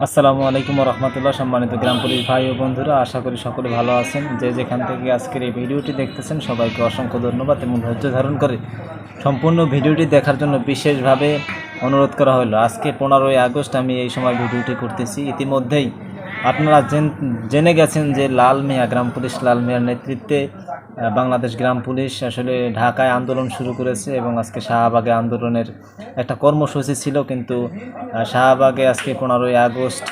আসসালামু আলাইকুম রহমতুল্লাহ, সম্মানিত গ্রাম পুলিশ ভাই ও বন্ধুরা, আশা করি সকলে ভালো আছেন। যে যেখান থেকে আজকের এই ভিডিওটি দেখতেছেন, সবাইকে অসংখ্য ধন্যবাদ এবং ধৈর্য ধারণ করে সম্পূর্ণ ভিডিওটি দেখার জন্য বিশেষভাবে অনুরোধ করা হলো। আজকে পনেরোই আগস্ট আমি এই সময় ভিডিওটি করতেছি। ইতিমধ্যেই আপনারা জেন- গেছেন যে লাল মিয়া, গ্রাম পুলিশ লাল মিয়ার নেতৃত্বে বাংলাদেশ গ্রাম পুলিশ আসলে ঢাকায় আন্দোলন শুরু করেছে এবং আজকে শাহবাগে আন্দোলনের একটা কর্মসূচি ছিল, কিন্তু শাহবাগে আজকে পনেরোই আগস্ট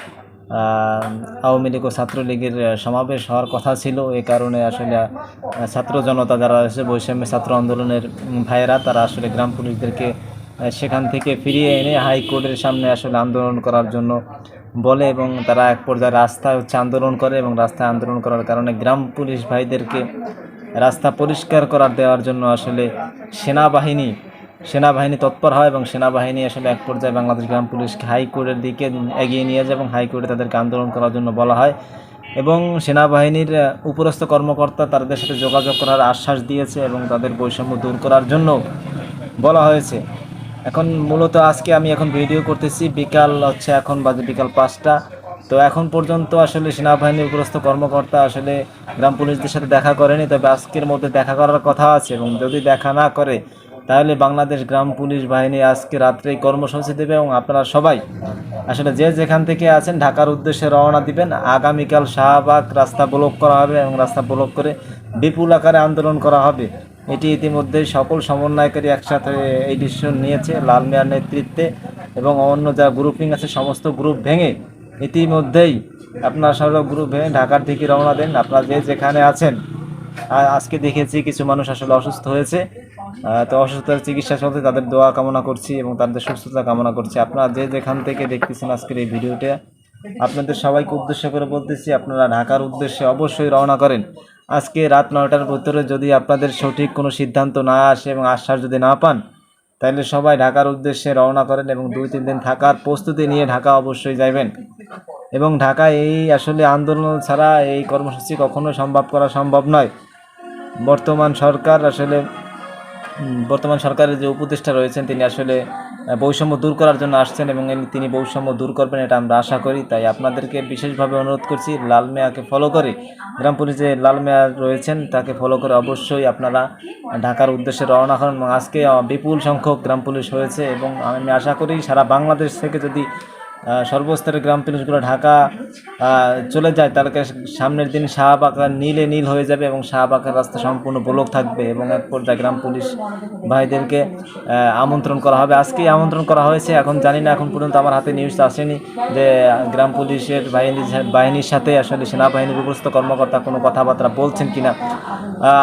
আওয়ামী লীগ ও ছাত্রলীগের সমাবেশ হওয়ার কথা ছিল। এই কারণে আসলে ছাত্র জনতা যারা আছে বৈষম্য ছাত্র আন্দোলনের ভাইয়েরা, তারা আসলে গ্রাম পুলিশদেরকে সেখান থেকে ফিরিয়ে এনে হাইকোর্টের সামনে আসলে আন্দোলন করার জন্য বলে এবং তারা এক পর্যায়ে রাস্তায় হচ্ছে আন্দোলন করে এবং রাস্তায় আন্দোলন করার কারণে গ্রাম পুলিশ ভাইদেরকে রাস্তা পরিষ্কার করার দেওয়ার জন্য আসলে সেনাবাহিনী সেনাবাহিনী তৎপর হয় এবং সেনাবাহিনী আসলে এক পর্যায়ে বাংলাদেশ গ্রাম পুলিশকে হাইকোর্টের দিকে এগিয়ে নিয়ে যায় এবং হাইকোর্টে তাদেরকে আন্দোলন করার জন্য বলা হয় এবং সেনাবাহিনীর উপরস্থ কর্মকর্তা তাদের সাথে যোগাযোগ করার আশ্বাস দিয়েছে এবং তাদের বৈষম্য দূর করার জন্য বলা হয়েছে। এখন মূলত আজকে আমি এখন ভিডিও করতেছি। বিকাল হচ্ছে এখন বাজে বিকাল পাঁচটা। তো এখন পর্যন্ত আসলে সেনাবাহিনীর উপরস্থ কর্মকর্তা আসলে গ্রাম পুলিশদের সাথে দেখা করেনি, তবে আজকের মধ্যে দেখা করার কথা আছে এবং যদি দেখা না করে, তাহলে বাংলাদেশ গ্রাম পুলিশ বাহিনী আজকে রাত্রে কর্মসূচি দেবে এবং আপনারা সবাই আসলে যে যেখান থেকে আছেন ঢাকার উদ্দেশ্যে রওনা দিবেন। আগামীকাল শাহবাগ রাস্তা ব্লক করা হবে এবং রাস্তা ব্লক করে বিপুল আকারে আন্দোলন করা হবে। এটি ইতিমধ্যে সকল সমন্বয়কারী একসাথে এই ডিসিশন নিয়েছে। লাল মিয়ার নেতৃত্বে এবং অন্য যা গ্রুপিং আছে, সমস্ত গ্রুপ ভেঙে ইতিমধ্যেই আপনার সব গ্রুপে ঢাকার দিকে রওনা দেন। আপনারা যে যেখানে আছেন আজকে দেখেছি কিছু মানুষ আসলে অসুস্থ হয়েছে। তো অসুস্থতার চিকিৎসা চলতে তাদের দোয়া কামনা করছি এবং তাদের সুস্থতা কামনা করছি। আপনারা যে যেখান থেকে দেখতেছেন আজকের এই ভিডিওটা, আপনাদের সবাইকে উদ্দেশ্য করে বলতেছি, আপনারা ঢাকার উদ্দেশ্যে অবশ্যই রওনা করেন। আজকে রাত নয়টার ভিতরে যদি আপনাদের সঠিক কোনো সিদ্ধান্ত না আসে এবং আশ্বাস যদি না পান তাহলে সবাই ঢাকার উদ্দেশ্যে রওনা করেন এবং দুই, তিন দিন থাকার প্রস্তুতি নিয়ে ঢাকা অবশ্যই যাবেন এবং ঢাকায় এই আসলে আন্দোলন ছাড়া এই কর্মসূচি কখনো সম্ভব করা সম্ভব নয়। বর্তমান সরকার আসলে বর্তমান সরকারের যে উপদেষ্টা রয়েছেন, তিনি আসলে বৈষম্য দূর করার জন্য আসছেন এবং তিনি বৈষম্য দূর করবেন এটা আমরা আশা করি। তাই আপনাদেরকে বিশেষভাবে অনুরোধ করছি, লাল মেয়াকে ফলো করে, গ্রাম পুলিশে লাল মেয়া রয়েছেন, তাকে ফলো করে অবশ্যই আপনারা ঢাকার উদ্দেশ্যে রওনা হন। এবং আজকে বিপুল সংখ্যক গ্রাম পুলিশ হয়েছে এবং আমি আশা করি সারা বাংলাদেশ থেকে যদি সর্বস্তরের গ্রাম পুলিশগুলো ঢাকা চলে যায়। তাহলে সামনের দিন শাহবাগ নীলে নীল হয়ে যাবে এবং শাহবাগের রাস্তা সম্পূর্ণ ব্লক থাকবে এবং এক পর্যায়ে গ্রাম পুলিশ ভাইদেরকে আমন্ত্রণ করা হবে। আজকেই আমন্ত্রণ করা হয়েছে। এখন জানি না, এখন পর্যন্ত আমার হাতে নিউজ আসেনি যে গ্রাম পুলিশের বাহিনীর বাহিনীর সাথে আসলে সেনাবাহিনীর উপস্থিত কর্মকর্তা কোনো কথাবার্তা বলছেন কিনা।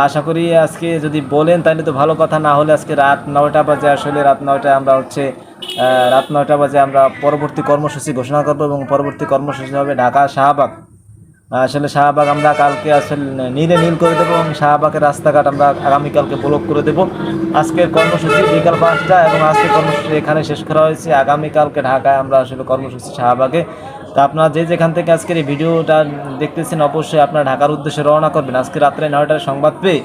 আশা করি আজকে যদি বলেন, তাহলে তো ভালো কথা। না হলে আজকে রাত নয়টা বাজে। আসলে রাত নয়টায় আমরা হচ্ছে রাত নয়টা বাজে আমরা পরবর্তী কর্মসূচি ঘোষণা করব এবং পরবর্তী কর্মসূচি হবে ঢাকা শাহবাগ। আসলে শাহবাগ আমরা কালকে আসলে নীলে নীল করে দেবো এবং শাহবাগের রাস্তাঘাট আমরা আগামীকালকে ব্লক করে দেবো। আজকের কর্মসূচি বিকাল পাঁচটা এবং আজকের কর্মসূচি এখানে শেষ করা হয়েছে। আগামীকালকে ঢাকায় আমরা আসলে কর্মসূচি শাহবাগে। তা আপনারা যে যেখান থেকে আজকের এই ভিডিওটা দেখতেছেন, অবশ্যই আপনারা ঢাকার উদ্দেশ্যে রওনা করবেন। আজকে রাত্রে নয়টার সংবাদ পেয়ে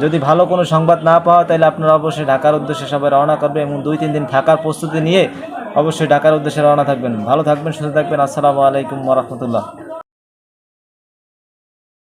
যদি ভালো কোনো সংবাদ না পাওয়া, তাহলে আপনারা অবশ্যই ঢাকার উদ্দেশ্যে সবাই রওনা করবেন এবং দুই, তিন দিন থাকার প্রস্তুতি নিয়ে অবশ্যই ঢাকার উদ্দেশ্যে রওনা থাকবেন। ভালো থাকবেন, সুস্থ থাকবেন। আসসালামু আলাইকুম রহমতুল্লাহ।